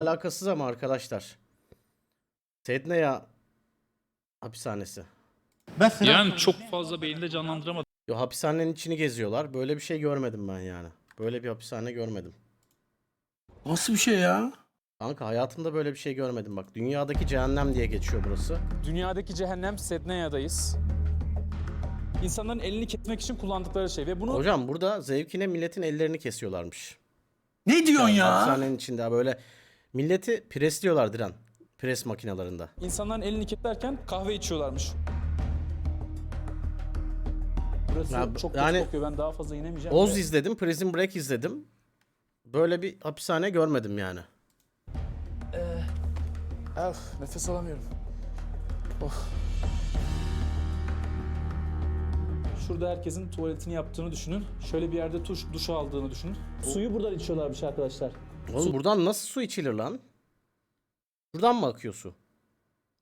Alakasız ama arkadaşlar. Sedneya hapishanesi. Yani çok fazla beyinde canlandıramadım. Yo hapishanenin içini geziyorlar. Böyle bir şey görmedim ben yani. Böyle bir hapishane görmedim. Nasıl bir şey ya? Kanka hayatımda böyle bir şey görmedim bak. Dünyadaki cehennem diye geçiyor burası. Dünyadaki cehennem Sedneya'dayız. İnsanların elini kesmek için kullandıkları şey ve bunu Hocam burada zevkine milletin ellerini kesiyorlarmış. Ne diyorsun ya? Hapishanenin içinde böyle milleti presliyorlar Diren. Pres makinalarında. insanların elini kilitlerken kahve içiyorlarmış. Burası Ya, çok yani- kötü kokuyor. Ben daha fazla inemeyeceğim. Oz de. izledim, Prison Break izledim. Böyle bir hapishane görmedim yani. Öf, nefes alamıyorum. Şurada herkesin tuvaletini yaptığını düşünün. Şöyle bir yerde tuş, duş aldığını düşünün. Suyu buradan içiyorlarmış arkadaşlar. Oğlum buradan nasıl su içilir lan? Buradan mı akıyor su?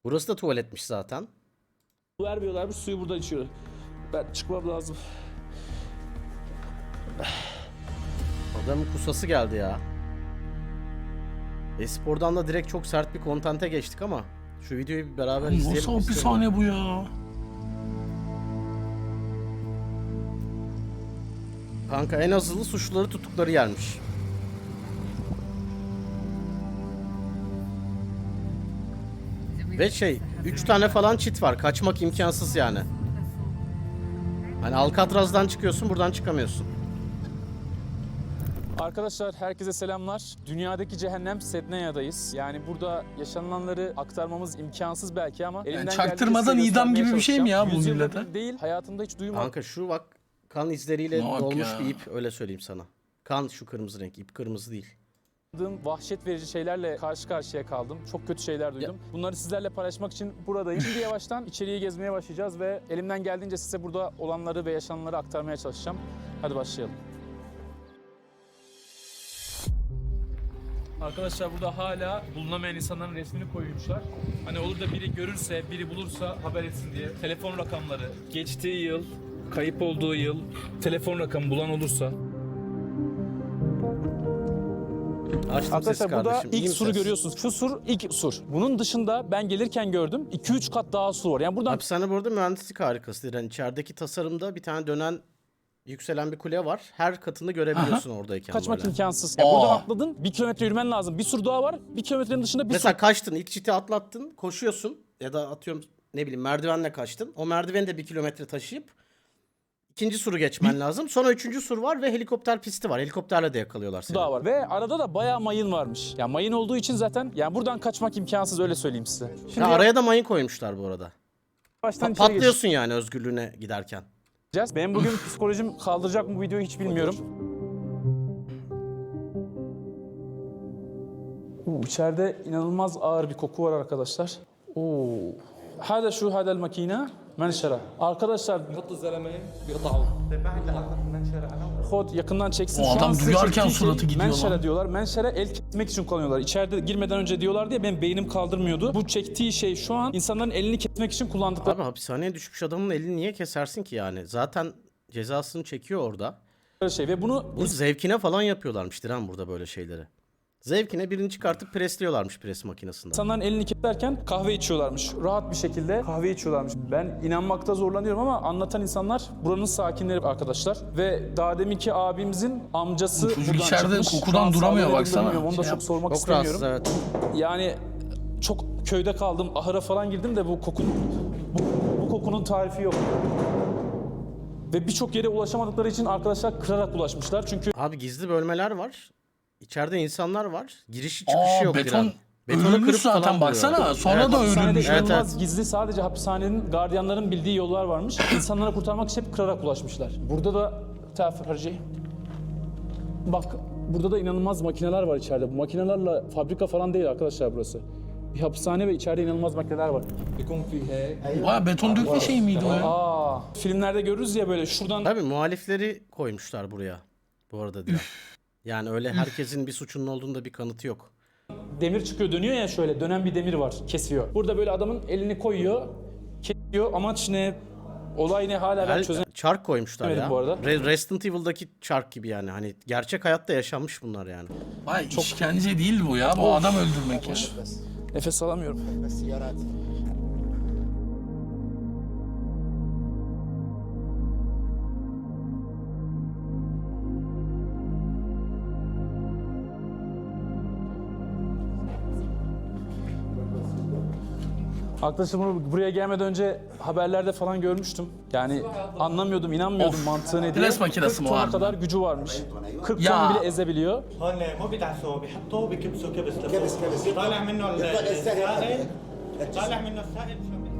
Burası da tuvaletmiş zaten. Su vermiyorlarmış, suyu buradan içiyor. Ben çıkmam lazım. Adamın kusası geldi ya. Espor'dan da direkt çok sert bir kontente geçtik ama şu videoyu bir beraber izleyelim. Nasıl istiyorum. hapishane bu ya? Kanka en azılı suçluları tuttukları yermiş. Ve şey 3 tane falan çit var. Kaçmak imkansız yani. Hani Alcatraz'dan çıkıyorsun buradan çıkamıyorsun. Arkadaşlar herkese selamlar. Dünyadaki cehennem Sedneya'dayız. Yani burada yaşananları aktarmamız imkansız belki ama elimden çaktırmadan geldiğince size idam gibi göstermeye bir şey mi ya bu çalışacağım. millete? Değil, hayatımda hiç duymadım. Kanka şu bak kan izleriyle Bak dolmuş ya. bir ip öyle söyleyeyim sana. Kan şu kırmızı renk ip kırmızı değil. Vahşet verici şeylerle karşı karşıya kaldım. Çok kötü şeyler duydum. Bunları sizlerle paylaşmak için buradayım. Şimdi yavaştan içeriye gezmeye başlayacağız ve elimden geldiğince size burada olanları ve yaşananları aktarmaya çalışacağım. Hadi başlayalım. Arkadaşlar burada hala bulunamayan insanların resmini koymuşlar. Hani olur da biri görürse, biri bulursa haber etsin diye. Telefon rakamları, geçtiği yıl, kayıp olduğu yıl, telefon rakamı bulan olursa Açtım sesi Arkadaşlar burada kardeşim. iyi ilk mi suru ses? görüyorsunuz. Şu sur ilk sur. Bunun dışında ben gelirken gördüm 2-3 kat daha sur var. Yani buradan Hapishane burada mühendislik harikası. Yani içerideki tasarımda bir tane dönen yükselen bir kule var. Her katını görebiliyorsun oradayken kaçmak böyle. imkansız. Yani Aa. buradan atladın bir kilometre yürümen lazım. Bir sur daha var. Bir kilometrenin dışında bir Mesela sur. kaçtın, ilk çiti atlattın, koşuyorsun ya da atıyorum ne bileyim merdivenle kaçtın. O merdiveni de bir kilometre taşıyıp ikinci suru geçmen lazım. Sonra üçüncü sur var ve helikopter pisti var. Helikopterle de yakalıyorlar seni. daha var. Ve arada da bayağı mayın varmış. Yani mayın olduğu için zaten yani buradan kaçmak imkansız öyle söyleyeyim size. Şimdi Ya araya da mayın koymuşlar bu arada. baştan Pa- içeri patlıyorsun yani özgürlüğüne giderken. Benim bugün psikolojim kaldıracak mı bu videoyu hiç bilmiyorum. Oo, içeride inanılmaz ağır bir koku var arkadaşlar. Oo. Hada şu hadal makine Menşere. Arkadaşlar Hod yakından çeksin. O Şu an adam size duyarken şey suratı şey gidiyor Menşere lan. diyorlar. Menşere el kesmek için kullanıyorlar. İçeride girmeden önce diyorlar diye benim beynim kaldırmıyordu. Bu çektiği şey şu an insanların elini kesmek için kullandıkları Abi hapishaneye düşmüş adamın elini niye kesersin ki yani? Zaten cezasını çekiyor orada. şey ve bunu Bunu zevkine falan yapıyorlarmıştır lan burada böyle şeyleri. Zevkine birini çıkartıp presliyorlarmış pres makinesinden. insanların elini kilitlerken kahve içiyorlarmış. Rahat bir şekilde kahve içiyorlarmış. Ben inanmakta zorlanıyorum ama anlatan insanlar buranın sakinleri arkadaşlar. Ve daha deminki abimizin amcası Çocuk buradan içeride çıkmış. Kokudan an duramıyor, baksana. bilmiyorum, Onu da Şey çok yap- sormak Çok istemiyorum. rahatsız evet. Yani çok köyde kaldım, ahıra falan girdim de bu kokun bu, bu kokunun tarifi yok. Ve birçok yere ulaşamadıkları için arkadaşlar kırarak ulaşmışlar. Çünkü Abi gizli bölmeler var. İçeride insanlar var. Girişi çıkışı Aa, yok beton- İran. Betonu Ölmüş kırıp zaten falan baksana. vuruyor. Sonra da Hapishanede ölmüş. Şey evet, inanılmaz gizli sadece hapishanenin gardiyanların bildiği yollar varmış. İnsanları kurtarmak için hep kırarak ulaşmışlar. Burada da Tafir Bak burada da inanılmaz makineler var içeride. Bu makinelerle fabrika falan değil arkadaşlar burası. Bir hapishane ve içeride inanılmaz makineler var. Vay beton dökme şey miydi o ya? Aa, filmlerde görürüz ya böyle şuradan Tabii muhalifleri koymuşlar buraya. Bu arada diyor. Yani öyle herkesin bir suçunun olduğunda bir kanıtı yok. demir çıkıyor dönüyor ya şöyle dönen bir demir var kesiyor. Burada böyle adamın elini koyuyor kesiyor amaç ne Olay ne hala ben El- çözemedim. çark koymuşlar Demedim ya. bu arada. Re- Resident Evil'daki çark gibi yani. Hani gerçek hayatta yaşanmış bunlar yani. Vay işkence değil bu ya. Bu adam öldürmek ya. Nefes alamıyorum. Arkadaşlar bunu buraya gelmeden önce haberlerde falan görmüştüm. Yani anlamıyordum, inanmıyordum Of. mantığı ne diye. Pres makinesi 40 mi tona vardı? kadar gücü varmış. 40 Ya. ton bile ezebiliyor. هون مو بيدعسوه بيحطوه بكبسوا كبس لفوق. كبس كبس بيطلع منه ال- يطلع السائل السائل طالع منه السائل شو بيصير؟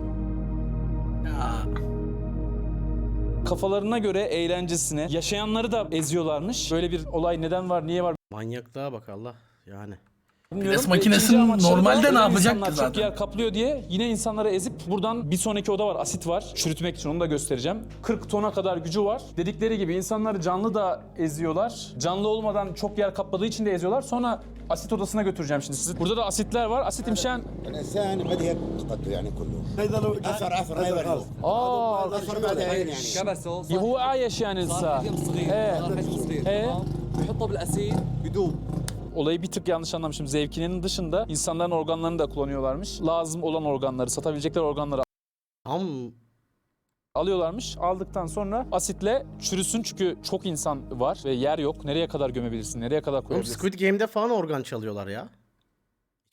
Kafalarına göre eğlencesine yaşayanları da eziyorlarmış. Böyle bir olay neden var, niye var Manyaklığa bak Allah. Yani. bilmiyorum. Pres Ve makinesinin ikinci amaçları normalde da ne öyle yapacaktı insanlar zaten? Çok yer kaplıyor diye yine insanları ezip buradan bir sonraki oda var. Asit var. Çürütmek için onu da göstereceğim. 40 tona kadar gücü var. Dedikleri gibi insanları canlı da eziyorlar. Canlı olmadan çok yer kapladığı için de eziyorlar. Sonra asit odasına götüreceğim şimdi sizi. Burada da asitler var. Asit imşen. الانسان ما هيك قده يعني كله هذا لو اثر اثر ما يبرد Aa, اثر بعد عين يعني كبسه هو عايش يعني صار لسه. حجم صغير ايه صار حجم صغير ايه تمام؟ بيحطه بالاسيد بدوب Olayı bir tık yanlış anlamışım. Zevkinin dışında insanların organlarını da kullanıyorlarmış. Lazım olan organları, satabilecekleri organları Tam alıyorlarmış. Aldıktan sonra asitle çürüsün çünkü çok insan var ve yer yok. Nereye kadar gömebilirsin? Nereye kadar Oğlum koyabilirsin? Squid Game'de falan organ çalıyorlar ya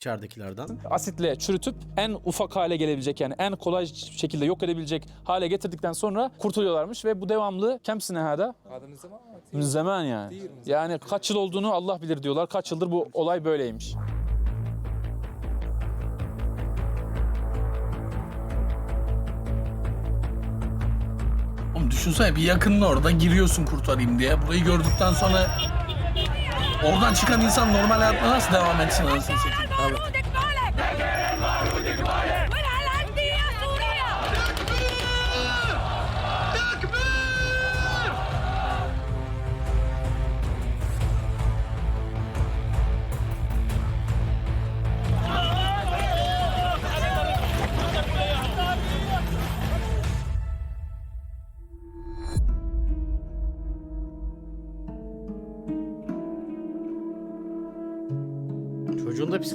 içeridekilerden. Asitle çürütüp en ufak hale gelebilecek yani en kolay şekilde yok edebilecek hale getirdikten sonra kurtuluyorlarmış ve bu devamlı kem sinehada zaman yani. Yani kaç yıl olduğunu Allah bilir diyorlar. Kaç yıldır bu olay böyleymiş. Oğlum düşünsene bir yakının orada giriyorsun kurtarayım diye. Burayı gördükten sonra oradan çıkan insan normal hayatına nasıl devam etsin anasını satayım? 来了。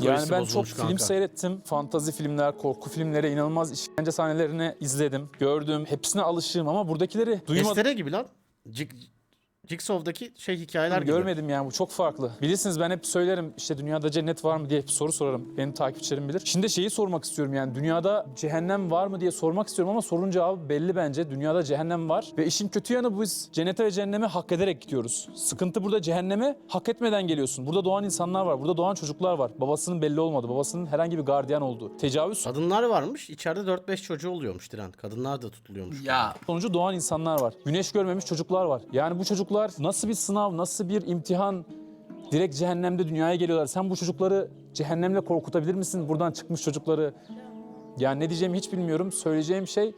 Yani ben çok film kanka. seyrettim. Fantazi filmler, korku filmleri, inanılmaz işkence sahnelerini izledim, gördüm. Hepsine alışığım ama buradakileri duymadım. Testere gibi lan. Jig, Jigsaw'daki şey hikayeler gibi. Görmedim yani bu çok farklı. Bilirsiniz ben hep söylerim işte dünyada cennet var mı diye hep soru sorarım. Benim takipçilerim bilir. Şimdi şeyi sormak istiyorum yani dünyada cehennem var mı diye sormak istiyorum ama sorunun cevabı belli bence. Dünyada cehennem var ve işin kötü yanı biz cennete ve cehenneme hak ederek gidiyoruz. Sıkıntı burada cehenneme hak etmeden geliyorsun. Burada doğan insanlar var, burada doğan çocuklar var. Babasının belli olmadı, babasının herhangi bir gardiyan oldu. Tecavüz Kadınlar varmış. içeride 4-5 çocuğu oluyormuş Diren. Kadınlar da tutuluyormuş. Ya sonucu doğan insanlar var. Güneş görmemiş çocuklar var. Yani bu çocuklar nasıl bir sınav, nasıl bir imtihan direkt cehennemde dünyaya geliyorlar. Sen bu çocukları cehennemle korkutabilir misin? Buradan çıkmış çocukları. Yani ne diyeceğimi hiç bilmiyorum. Söyleyeceğim şey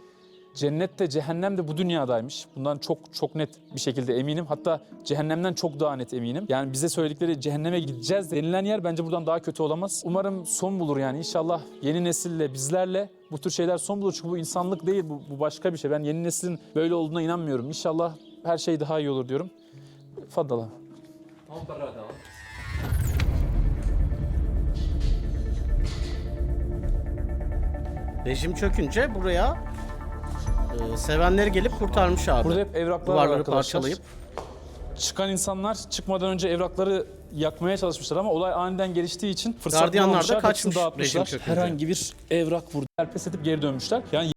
cennet de cehennem de bu dünyadaymış. Bundan çok çok net bir şekilde eminim. Hatta cehennemden çok daha net eminim. Yani bize söyledikleri cehenneme gideceğiz denilen yer bence buradan daha kötü olamaz. Umarım son bulur yani. İnşallah yeni nesille bizlerle bu tür şeyler son bulur. Çünkü bu insanlık değil, bu, bu başka bir şey. Ben yeni neslin böyle olduğuna inanmıyorum. İnşallah her şey daha iyi olur diyorum. Faddala. هون براد هون Rejim çökünce buraya e, sevenleri gelip kurtarmış abi. Burada hep evraklar var Duvarları arkadaşlar. parçalayıp. Çıkan insanlar çıkmadan önce evrakları yakmaya çalışmışlar ama olay aniden geliştiği için fırsat Gardiyanlar da bulamamışlar. kaçmış Hepsini dağıtmışlar. rejim çökünce. Herhangi bir evrak burada. Pes edip geri dönmüşler. Yani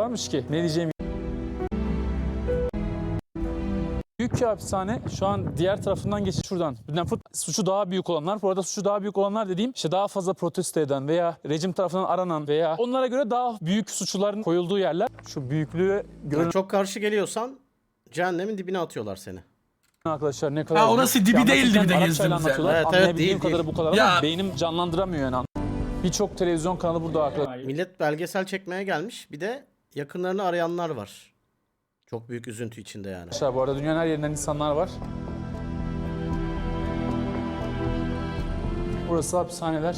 varmış ki ne diyeceğimi Büyük bir hapishane şu an diğer tarafından geçip şuradan. Fıt suçu daha büyük olanlar. Bu arada suçu daha büyük olanlar dediğim işte daha fazla protesto eden veya rejim tarafından aranan veya onlara göre daha büyük suçluların koyulduğu yerler. Şu büyüklüğü görün Yani çok karşı geliyorsan cehennemin dibine atıyorlar seni. arkadaşlar ne kadar... Ha, orası dibi Ya değildi bir de yer. Evet, evet, değil, kadarı bu kadar Ya- ama beynim canlandıramıyor yani. Birçok televizyon kanalı burada arkadaşlar. Millet belgesel çekmeye gelmiş. Bir de yakınlarını arayanlar var. Çok büyük üzüntü içinde yani. Arkadaşlar bu arada dünyanın her yerinden insanlar var. Burası hapishaneler.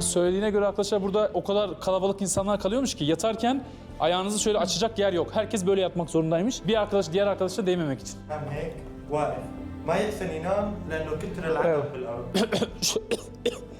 Söylediğine göre arkadaşlar burada o kadar kalabalık insanlar kalıyormuş ki yatarken ayağınızı şöyle açacak yer yok. Herkes böyle yatmak zorundaymış. Bir arkadaş diğer arkadaşa değmemek için. هم هيك واقف ما يحسن ينام لانه كتر العقل بالارض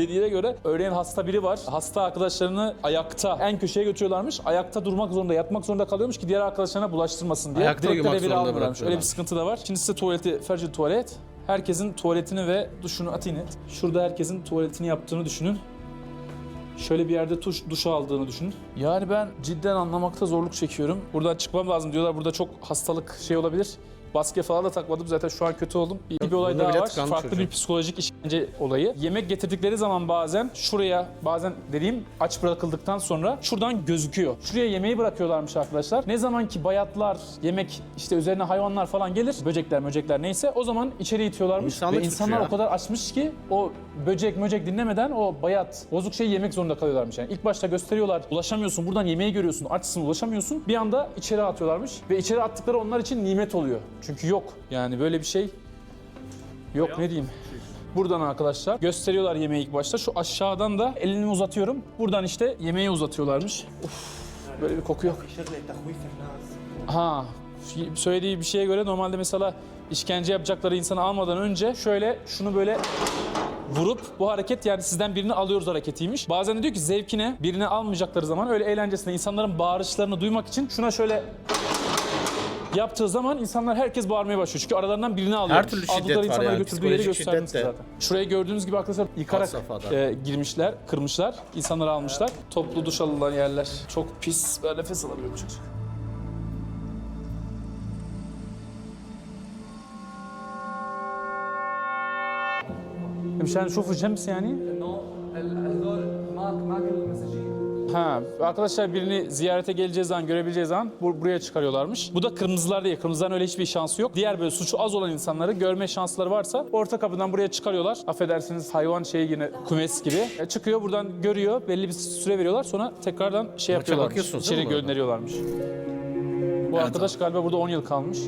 Dediğine göre örneğin hasta biri var. Hasta arkadaşlarını ayakta en köşeye götürüyorlarmış. Ayakta durmak zorunda, yatmak zorunda kalıyormuş ki diğer arkadaşlarına bulaştırmasın diye. Ayakta revire zorunda almıyorlarmış. Öyle bir bırakıyorlar. sıkıntı da var. Şimdi size tuvaleti, ferci tuvalet. Herkesin tuvaletini ve duşunu et. Şurada herkesin tuvaletini yaptığını düşünün. Şöyle bir yerde tuş, duş aldığını düşünün. Yani ben cidden anlamakta zorluk çekiyorum. Buradan çıkmam lazım diyorlar. Burada çok hastalık şey olabilir. Baske falan da takmadım. Zaten şu an kötü oldum. Bir, bir olay daha var. Farklı çocuğun. bir psikolojik işkence olayı. Yemek getirdikleri zaman bazen şuraya bazen dediğim aç bırakıldıktan sonra şuradan gözüküyor. Şuraya yemeği bırakıyorlarmış arkadaşlar. Ne zaman ki bayatlar, yemek işte üzerine hayvanlar falan gelir, böcekler möcekler neyse o zaman içeri itiyorlarmış. İnsanlık Ve suçu insanlar ya. o kadar açmış ki o böcek möcek dinlemeden o bayat, bozuk şeyi yemek zorunda kalıyorlarmış. Yani ilk başta gösteriyorlar, ulaşamıyorsun, buradan yemeği görüyorsun, açsın, ulaşamıyorsun. Bir anda içeri atıyorlarmış ve içeri attıkları onlar için nimet oluyor. Çünkü yok. Yani böyle bir şey yok ne diyeyim. Buradan arkadaşlar gösteriyorlar yemeği ilk başta. Şu aşağıdan da elini uzatıyorum. Buradan işte yemeği uzatıyorlarmış. Uf, böyle bir koku yok. Ha, söylediği bir şeye göre normalde mesela işkence yapacakları insanı almadan önce şöyle şunu böyle vurup bu hareket yani sizden birini alıyoruz hareketiymiş. Bazen de diyor ki zevkine birini almayacakları zaman öyle eğlencesine insanların bağırışlarını duymak için şuna şöyle yaptığı zaman insanlar herkes bağırmaya başlıyor. Çünkü aralarından birini alıyor. Her türlü şiddet var insanları yani, götürdüğü yeri psikolojik gösterdim şiddet size de. zaten. Şuraya gördüğünüz gibi arkadaşlar yıkarak Had safhada. e, girmişler, kırmışlar. insanları almışlar. Toplu duş alınan yerler. Çok pis. Ben nefes alamıyorum çocuk. مشان نشوفوا شمس يعني؟ Ha, arkadaşlar birini ziyarete geleceği zaman, görebileceği zaman bur- buraya çıkarıyorlarmış. Bu da kırmızılar değil. Kırmızıların öyle hiçbir şansı yok. Diğer böyle suçu az olan insanları görme şansları varsa orta kapıdan buraya çıkarıyorlar. Affedersiniz hayvan şeyi yine kümes gibi. E, çıkıyor buradan görüyor. Belli bir süre veriyorlar. Sonra tekrardan şey Maça yapıyorlarmış. bakıyorsunuz İçeri mi bu arada? gönderiyorlarmış. Bu arkadaş galiba burada 10 yıl kalmış.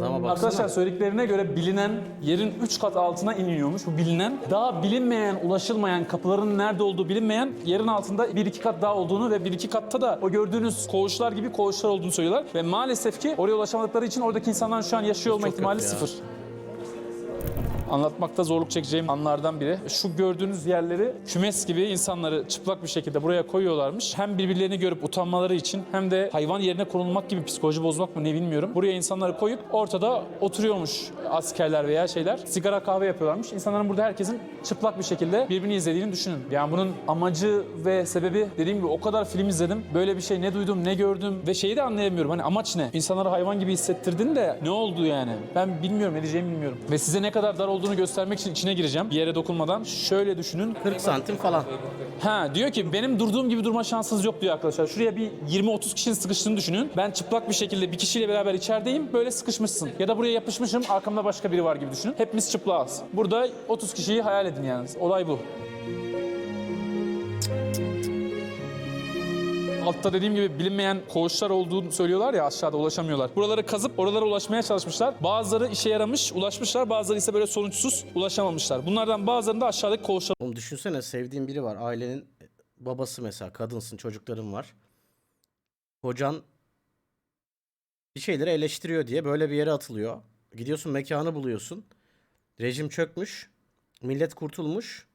Adama baksana. Arkadaşlar söylediklerine göre bilinen yerin 3 kat altına iniyormuş. Bu bilinen daha bilinmeyen, ulaşılmayan, kapıların nerede olduğu bilinmeyen yerin altında 1-2 kat daha olduğunu ve 1-2 katta da o gördüğünüz koğuşlar gibi koğuşlar olduğunu söylüyorlar. Ve maalesef ki oraya ulaşamadıkları için oradaki insanların şu an yaşıyor olma ihtimali sıfır. Anlatmakta zorluk çekeceğim anlardan biri. Şu gördüğünüz yerleri kümes gibi insanları çıplak bir şekilde buraya koyuyorlarmış. Hem birbirlerini görüp utanmaları için hem de hayvan yerine konulmak gibi psikoloji bozmak mı ne bilmiyorum. Buraya insanları koyup ortada oturuyormuş askerler veya şeyler. Sigara kahve yapıyorlarmış. İnsanların burada herkesin çıplak bir şekilde birbirini izlediğini düşünün. Yani bunun amacı ve sebebi dediğim gibi o kadar film izledim. Böyle bir şey ne duydum ne gördüm ve şeyi de anlayamıyorum. Hani amaç ne? İnsanları hayvan gibi hissettirdin de ne oldu yani? Ben bilmiyorum ne diyeceğimi bilmiyorum. Ve size ne kadar dar olduğunu göstermek için içine gireceğim. Bir yere dokunmadan. Şöyle düşünün. 40 santim falan. Ha diyor ki benim durduğum gibi durma şansınız yok diyor arkadaşlar. Şuraya bir 20-30 kişinin sıkıştığını düşünün. Ben çıplak bir şekilde bir kişiyle beraber içerideyim. Böyle sıkışmışsın. Ya da buraya yapışmışım. Arkamda başka biri var gibi düşünün. Hepimiz çıplağız. Burada 30 kişiyi hayal edin yani. Olay bu. Altta dediğim gibi bilinmeyen koğuşlar olduğunu söylüyorlar ya aşağıda ulaşamıyorlar. Buraları kazıp oralara ulaşmaya çalışmışlar. Bazıları işe yaramış, ulaşmışlar. Bazıları ise böyle sonuçsuz ulaşamamışlar. Bunlardan bazılarında aşağıdaki koğuşlar Oğlum düşünsene sevdiğin biri var. Ailenin babası mesela. Kadınsın, çocukların var. Kocan bir şeyleri eleştiriyor diye böyle bir yere atılıyor. Gidiyorsun mekanı buluyorsun. Rejim çökmüş. Millet kurtulmuş.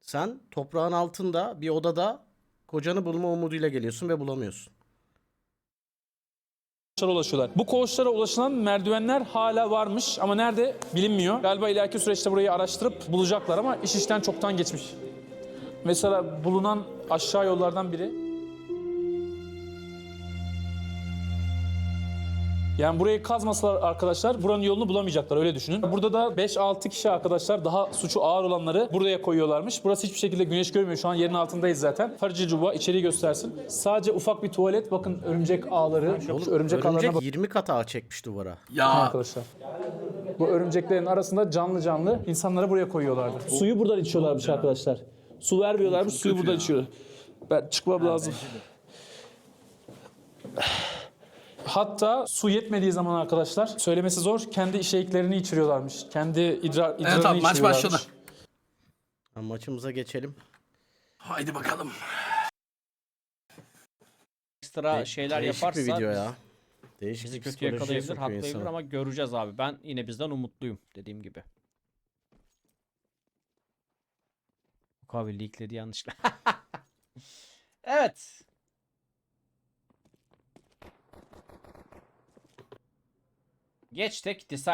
Sen toprağın altında bir odada kocanı bulma umuduyla geliyorsun ve bulamıyorsun. ulaşıyorlar. Bu koğuşlara ulaşılan merdivenler hala varmış ama nerede bilinmiyor. Galiba ileriki süreçte burayı araştırıp bulacaklar ama iş işten çoktan geçmiş. mesela bulunan aşağı yollardan biri. Yani burayı kazmasalar arkadaşlar buranın yolunu bulamayacaklar öyle düşünün. Burada da 5-6 kişi arkadaşlar daha suçu ağır olanları buraya koyuyorlarmış. Burası hiçbir şekilde güneş görmüyor. Şu an yerin altındayız zaten. Farici Cuba içeriği göstersin. Sadece ufak bir tuvalet. Bakın örümcek ağları. Şu örümcek, ağlarına Örümcek bakın 20 kat ağ çekmiş duvara. Ya arkadaşlar. Bu örümceklerin arasında canlı canlı insanları buraya koyuyorlardı. Suyu buradan içiyorlarmış arkadaşlar. Su vermiyorlarmış, suyu buradan içiyorlar. Ben çıkmam lazım. Hatta su yetmediği zaman arkadaşlar söylemesi zor kendi işeyiklerini içiriyorlarmış. Kendi idrar, idrarını evet abi maç içiriyorlarmış. başladı. Ha, maçımıza geçelim. Haydi bakalım. Ekstra şeyler Değişik yaparsa bir video ya. Değişik bizi bir kötü psikolojiye yakalayabilir, sokuyor haklayabilir insanı. ama göreceğiz abi. Ben yine bizden umutluyum dediğim gibi. Yok abi leakledi yanlışlıkla. evet. Geçtik. Decide